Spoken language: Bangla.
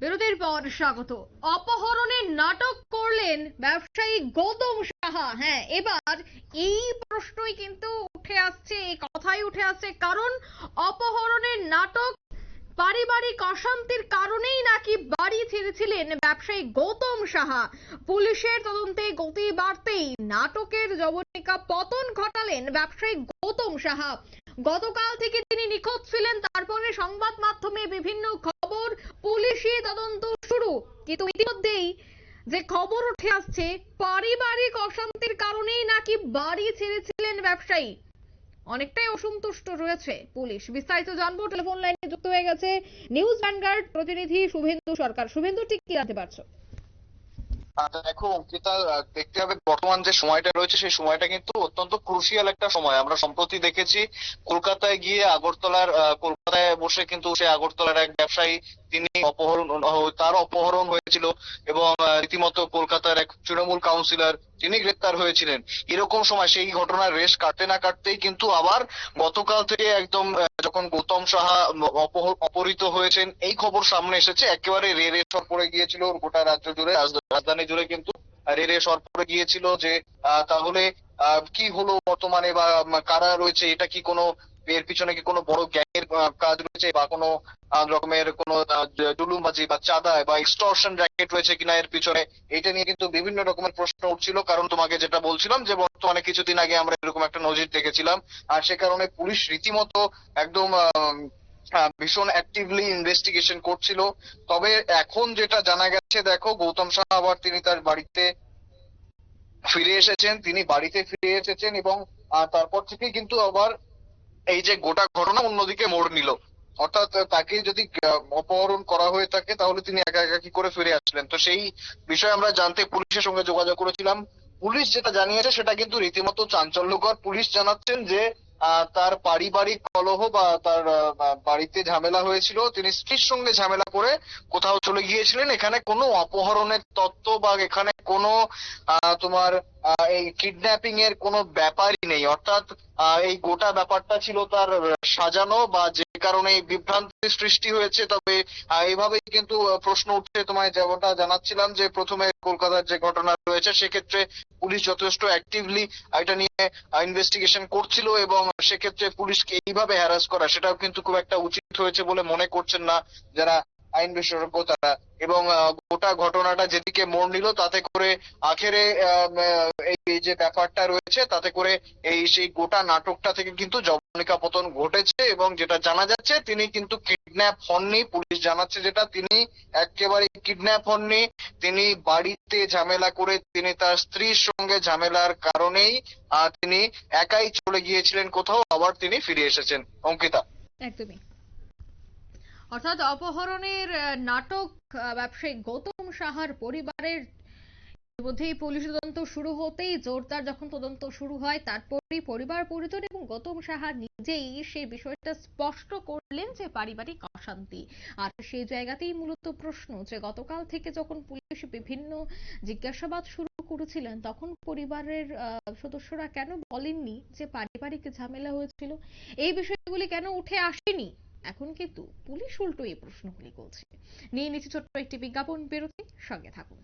বিরতির পর স্বাগত। অপহরণের নাটক করলেন ব্যবসায়ী গৌতম সাহা। হ্যাঁ এবার এই প্রশ্নই কিন্তু উঠে আসছে, এই কথাই উঠে আসছে, কারণ অপহরণের নাটক পারিবারিক অশান্তির কারণেই নাকি বাড়ি ছেড়েছিলেন ব্যবসায়ী গৌতম সাহা। পুলিশের তদন্তে গতি বাড়তেই নাটকের জবনিকা পতন ঘটালেন ব্যবসায়ী গৌতম সাহা। গতকাল থেকে তিনি নিখোঁজ ছিলেন, তারপরে সংবাদ মাধ্যমে বিভিন্ন খবর পুলিশি তদন্ত শুরু কিন্তু ইতিমধ্যেই যে খবর উঠে আসছে, পারিবারিক অশান্তির কারণেই নাকি বাড়ি ছেড়েছিলেন ব্যবসায়ী। অনেকটাই অসন্তুষ্ট রয়েছে পুলিশ। বিস্তারিত জানব, টেলিফোন লাইনে যুক্ত হয়ে গেছে নিউজ ভ্যানগার্ড প্রতিনিধি শুভেন্দু সরকার। শুভেন্দু, ঠিক কি জানতে পারছ? দেখো, অঙ্কিতা দেখতে হবে বর্তমান যে সময়টা রয়েছে, সেই সময়টা কিন্তু অত্যন্ত ক্রুশিয়াল একটা সময়। আমরা সম্প্রতি দেখেছি, কলকাতায় গিয়ে আগরতলার কলকাতায় বসে কিন্তু সে আগরতলার এক ব্যবসায়ী তিনি অপহরণ তার অপহরণ হয়েছিল এবং রীতিমতো কলকাতার এক তৃণমূল কাউন্সিলর তিনি গ্রেপ্তার হয়েছিলেন। এরকম সময় সেই ঘটনার রেশ কাটতে না কাটতেই কিন্তু আবার গতকাল থেকে একদম যখন গৌতম সাহা অপহ- অপহৃত হয়েছেন, এই খবর সামনে এসেছে। একেবারে রে রে সর পড়ে গিয়েছিল গোটা রাজ্য জুড়ে রাজধানী জুড়ে কিন্তু রে রে সর পড়ে গিয়েছিল যে তাহলে কি হলো বর্তমানে বা কারা রয়েছে, এটা কি কোনো এর পিছনে কি কোনো বড় গ্যাংয়ের কাজ রয়েছে বা কোনো রকমের কোনো জুলুমবাজি বা চাঁদায় বা এক্সটর্শন র্যাকেট রয়েছে কিনা এর পিছনে, এটা নিয়ে কিন্তু বিভিন্ন রকমের প্রশ্ন উঠছিল। কারণ তোমাকে যেটা বলছিলাম যে, বর্তমানে কিছুদিন আগে আমরা এরকম একটা নজির দেখেছিলাম। আর সে কারণে পুলিশ রীতিমতো একদম ভীষণ অ্যাক্টিভলি ইনভেস্টিগেশন করছিল। তবে এখন যেটা জানা গেছে, দেখো, গৌতম শাহ আবার তিনি তার বাড়িতে ফিরে এসেছেন। তিনি বাড়িতে ফিরে এসেছেন এবং তারপর থেকে কিন্তু আবার এই যে গোটা ঘটনা অন্যদিকে মোড় নিল। অর্থাৎ তাকে যদি অপহরণ করা হয়ে থাকে, তাহলে তিনি একা একা কি করে ফিরে আসলেন? তো সেই বিষয়ে আমরা জানতে পুলিশের সঙ্গে যোগাযোগ করেছিলাম। পুলিশ যেটা জানিয়েছে, সেটা কিন্তু রীতিমতো চাঞ্চল্যকর। পুলিশ জানাচ্ছেন যে তার পারিবারিক কলহ বা তার বাড়িতে ঝামেলা হয়েছিল, তিনি স্ত্রীর সঙ্গে ঝামেলা করে কোথাও চলে গিয়েছিলেন। এখানে কোনো অপহরণের তত্ত্ব বা এখানে কোনো তোমার এই কিডন্যাপিং এর কোনো ব্যাপারই নেই। অর্থাৎ এই গোটা ব্যাপারটা ছিল তার সাজানো বা যে কারণে বিভ্রান্তি সৃষ্টি হয়েছে, তবে এভাবেই কিন্তু প্রশ্ন উঠছে। তোমায় যেমনটা জানাচ্ছিলাম যে, প্রথমে কলকাতার যে ঘটনা রয়েছে, সেক্ষেত্রে পুলিশ যথেষ্ট অ্যাক্টিভলি এটা নিয়ে ইনভেস্টিগেশন করছিল এবং সেক্ষেত্রে পুলিশকে এইভাবে হ্যারাস করা, সেটাও কিন্তু খুব একটা উচিত হয়েছে বলে মনে করছেন না যারা আইন বিশেষজ্ঞ তারা এবং গোটা ঘটনাটা যেদিকে মোড় নিল, তাতে করে আখেরে এই যে ব্যাপারটা রয়েছে, তাতে করে এই সেই গোটা নাটকটা থেকে কিন্তু জবনিকা পতন ঘটেছে এবং যেটা জানা যাচ্ছে, তিনি কিন্তু কিডন্যাপ হননি। পুলিশ জানাচ্ছে যেটা, তিনি একেবারে কিডন্যাপ হননি। তিনি বাড়িতে ঝামেলা করে তিনি তার স্ত্রীর সঙ্গে ঝামেলার কারণেই তিনি একাই চলে গিয়েছিলেন কোথাও, আবার তিনি ফিরে এসেছেন। অঙ্কিতা। একদমই। অর্থাৎ অপহরণের নাটক ব্যবসায়ী গৌতম সাহার পরিবারের মধ্যেই পুলিশ তদন্ত শুরু হতেই জোরদার যখন তদন্ত শুরু হয়, তারপরেই পরিবার, পরিজন এবং গৌতম সাহা নিজেই সেই বিষয়টা স্পষ্ট করলেন যে পারিবারিক অশান্তি। আর সেই জায়গাতেই মূলত প্রশ্ন যে গতকাল থেকে যখন পুলিশ বিভিন্ন জিজ্ঞাসাবাদ শুরু করেছিলেন, তখন পরিবারের সদস্যরা কেন বলেননি যে পারিবারিক ঝামেলা হয়েছিল? এই বিষয়গুলি কেন উঠে আসেনি? এখন কিন্তু পুলিশ উল্টো এই প্রশ্নগুলি করছে। নিয়ে নিচ্ছে ছোট্ট একটি বিজ্ঞাপন, বিরতি, সঙ্গে থাকুন।